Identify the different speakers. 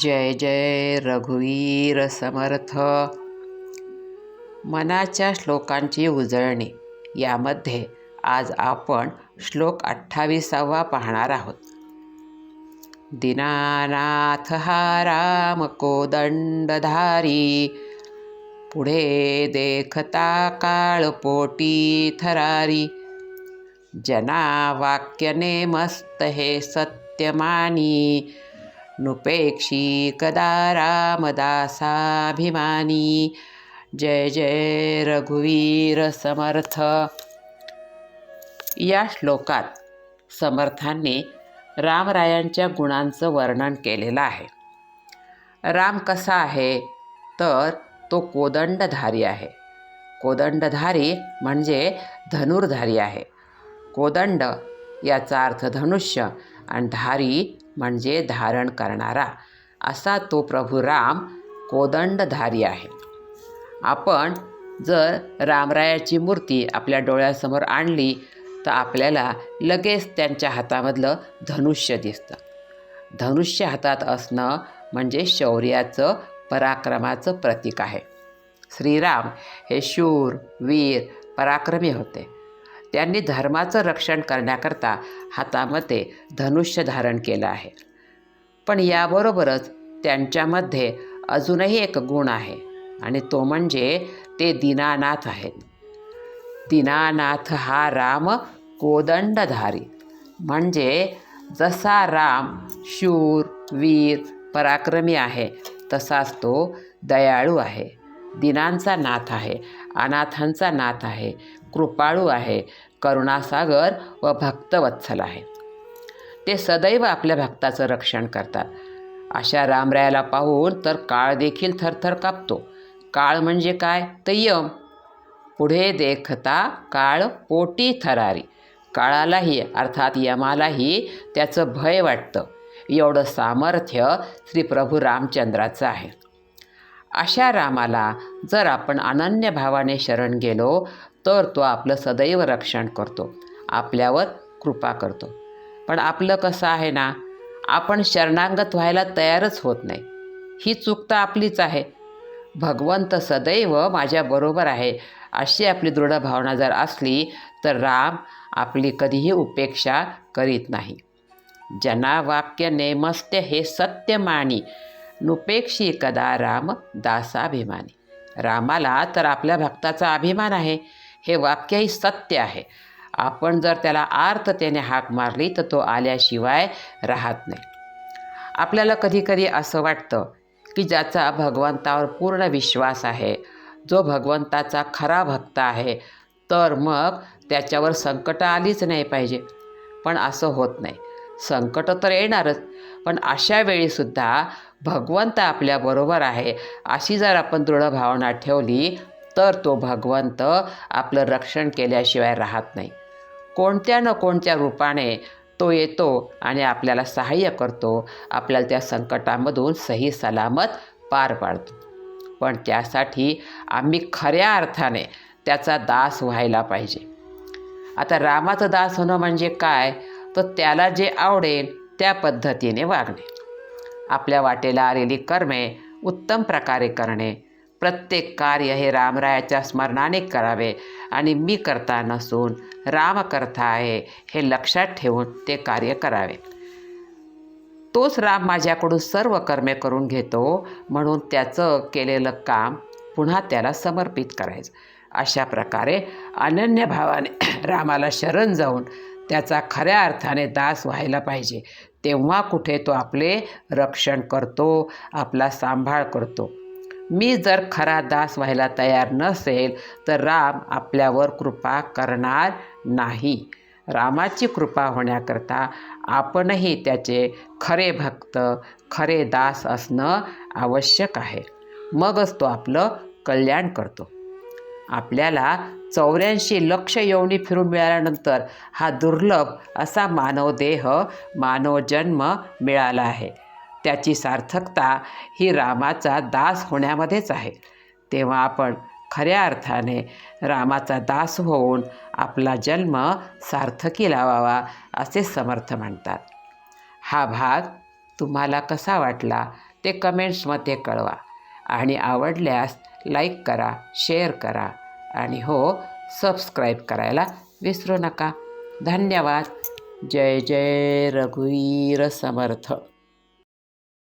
Speaker 1: जय जय रघुवीर समर्थ. मनाच्या श्लोकांची उजळणी. यामध्ये आज आपण श्लोक अठ्ठावीसावा पाहणार आहोत. दिनानाथ हा राम कोदंडधारी पुढे देखता काळ पोटी थरारी. जना वाक्यने मस्त हे सत्यमानी नुपेक्षी कदा रामदासाभिमानी जय जय रघुवीर समर्थ। या श्लोकात समर्थांनी रामरायांच्या गुणांचं वर्णन केलेलं आहे. राम कसा आहे? तर तो कोदंडधारी आहे. कोदंडधारी म्हणजे धनुर्धारी आहे. कोदंड याचा अर्थ धनुष्य आणि धारी म्हणजे धारण करणारा. असा तो प्रभू राम कोदंडधारी आहे. आपण जर रामरायाची मूर्ती आपल्या डोळ्यासमोर आणली तर आपल्याला लगेच त्यांच्या हातामधलं धनुष्य दिसतं. धनुष्य हातात असणं म्हणजे शौर्याचं पराक्रमाचं प्रतीक आहे. श्रीराम हे शूर वीर पराक्रमी होते. त्यांनी धर्माचं रक्षण करण्याकरता हातामध्ये धनुष्य धारण केलं आहे. पण याबरोबरच त्यांच्यामध्ये अजूनही एक गुण आहे आणि तो म्हणजे ते दीनानाथ आहेत. दीनानाथ हा राम कोदंडधारी. म्हणजे जसा राम शूर वीर पराक्रमी आहे तसाच तो दयाळू आहे. दिनांचा नाथ आहे अनाथांचा नाथ आहे कृपाळू आहे करुणासागर व भक्तवत्सल आहे. ते सदैव आपल्या भक्ताचं रक्षण करतात. अशा रामरायाला पाहून तर काळ देखील थरथर कापतो. काळ म्हणजे काय? तर यम पुढे देखता काळ पोटी थरारी. काळालाही अर्थात यमालाही त्याचं भय वाटतं. एवढं सामर्थ्य श्री प्रभू रामचंद्राचं आहे. अशा रामाला जर आपण अनन्य भावाने शरण गेलो तर तो आपलं सदैव रक्षण करतो आपल्यावर कृपा करतो. पण आपलं कसं आहे ना आपण शरणागत व्हायला तयारच होत नाही. ही चूक तर आपलीच आहे. भगवंत सदैव माझ्याबरोबर आहे अशी आपली दृढ भावना जर असली तर राम आपली कधीही उपेक्षा करीत नाही. जना वाक्य नेमस्त्य हे सत्य मानी नुपेक्षी कदा राम दासाभिमानी. रामाला तर आपल्या भक्ताचा अभिमान आहे. हे वाक्यही सत्य आहे. आपण जर त्याला आर्ततेने हाक मारली तर तो आल्याशिवाय राहत नाही. आपल्याला कधीकधी असं वाटतं की ज्याचा भगवंतावर पूर्ण विश्वास आहे जो भगवंताचा खरा भक्त आहे तर मग त्याच्यावर संकटं आलीच नाही पाहिजे. पण असं होत नाही. संकट तर येणारच पण अशा वेळीसुद्धा भगवंत आपल्याबरोबर आहे अशी जर आपण दृढ भावना ठेवली तर तो भगवंत आपलं रक्षण केल्याशिवाय राहत नाही. कोणत्या न कोणत्या रूपाने तो येतो आणि आपल्याला सहाय्य करतो आपल्याला त्या संकटामधून सही सलामत पार पाडतो. पण त्यासाठी आम्ही खऱ्या अर्थाने त्याचा दास व्हायला पाहिजे. आता रामाचं दास होणं म्हणजे काय? तर त्याला जे आवडेल त्या पद्धतीने वागणे. आपल्या वाटेला आलेली कर्मे उत्तम प्रकारे करणे प्रत्येक कार्य हे रामरायाच्या स्मरणाने करावे आणि मी करता नसून राम करता आहे हे लक्षात ठेवून ते कार्य करावे. तोच राम माझ्याकडून सर्व कर्मे करून घेतो म्हणून त्याचं केलेलं काम पुन्हा त्याला समर्पित करायचं. अशा प्रकारे अनन्य भावाने रामाला शरण जाऊन त्याचा खऱ्या अर्थाने दास व्हायला पाहिजे. तेव्हा कुठे तो आपले रक्षण करतो आपला सांभाळ करतो. मी जर खरा दास व्हायला तयार नसेल तर राम आपल्यावर कृपा करणार नाही. रामाची कृपा होण्याकरता आपणही त्याचे खरे भक्त खरे दास असणं आवश्यक आहे. मगच तो आपलं कल्याण करतो. आपल्याला चौऱ्याऐंशी लक्ष योनी फिरून मिळाल्यानंतर हा दुर्लभ असा मानव देह मानव जन्म मिळाला आहे. त्याची सार्थकता ही रामाचा दास होण्यामध्येच आहे. तेव्हा आपण खऱ्या अर्थाने रामाचा दास होऊन आपला जन्म सार्थकी लावावा असे समर्थ म्हणतात. हा भाग तुम्हाला कसा वाटला ते कमेंट्समध्ये कळवा आणि आवडल्यास लाईक करा शेअर करा आणि हो सबस्क्राईब करायला विसरू नका. धन्यवाद. जय जय रघुवीर समर्थ.